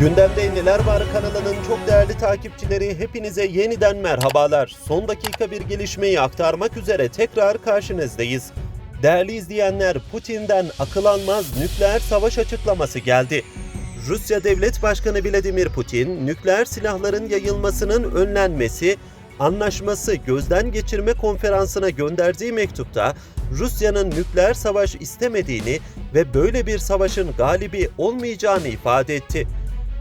Gündemde Neler Var kanalının çok değerli takipçileri hepinize yeniden merhabalar. Son dakika bir gelişmeyi aktarmak üzere tekrar karşınızdayız. Değerli izleyenler Putin'den akıl almaz nükleer savaş açıklaması geldi. Rusya Devlet Başkanı Vladimir Putin, nükleer silahların yayılmasının önlenmesi, anlaşması gözden geçirme konferansına gönderdiği mektupta Rusya'nın nükleer savaş istemediğini ve böyle bir savaşın galibi olmayacağını ifade etti.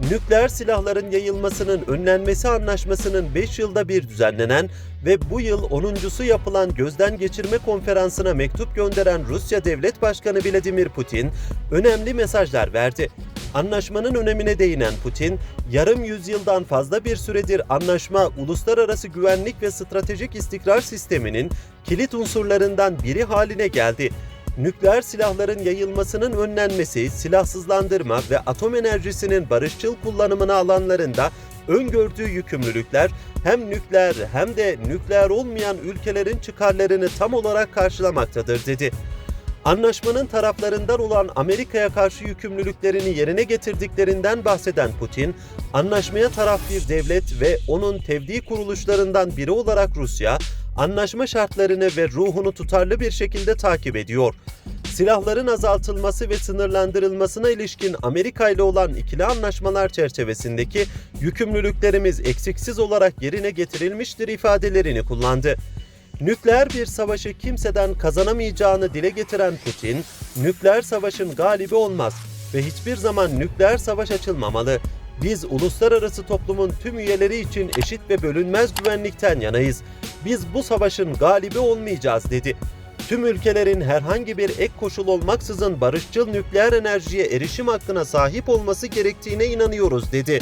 Nükleer silahların yayılmasının önlenmesi anlaşmasının 5 yılda bir düzenlenen ve bu yıl 10.sü yapılan gözden geçirme konferansına mektup gönderen Rusya Devlet Başkanı Vladimir Putin önemli mesajlar verdi. Anlaşmanın önemine değinen Putin, yarım yüzyıldan fazla bir süredir anlaşma uluslararası güvenlik ve stratejik istikrar sisteminin kilit unsurlarından biri haline geldi nükleer silahların yayılmasının önlenmesi, silahsızlandırma ve atom enerjisinin barışçıl kullanımına alanlarında öngördüğü yükümlülükler hem nükleer hem de nükleer olmayan ülkelerin çıkarlarını tam olarak karşılamaktadır dedi. Anlaşmanın taraflarından olan Amerika'ya karşı yükümlülüklerini yerine getirdiklerinden bahseden Putin, anlaşmaya taraf bir devlet ve onun tevdi kuruluşlarından biri olarak Rusya, anlaşma şartlarını ve ruhunu tutarlı bir şekilde takip ediyor. Silahların azaltılması ve sınırlandırılmasına ilişkin Amerika ile olan ikili anlaşmalar çerçevesindeki yükümlülüklerimiz eksiksiz olarak yerine getirilmiştir ifadelerini kullandı. Nükleer bir savaşı kimseden kazanamayacağını dile getiren Putin, nükleer savaşın galibi olmaz ve hiçbir zaman nükleer savaş açılmamalı. Biz uluslararası toplumun tüm üyeleri için eşit ve bölünmez güvenlikten yanayız. Biz bu savaşın galibi olmayacağız dedi. Tüm ülkelerin herhangi bir ek koşul olmaksızın barışçıl nükleer enerjiye erişim hakkına sahip olması gerektiğine inanıyoruz dedi.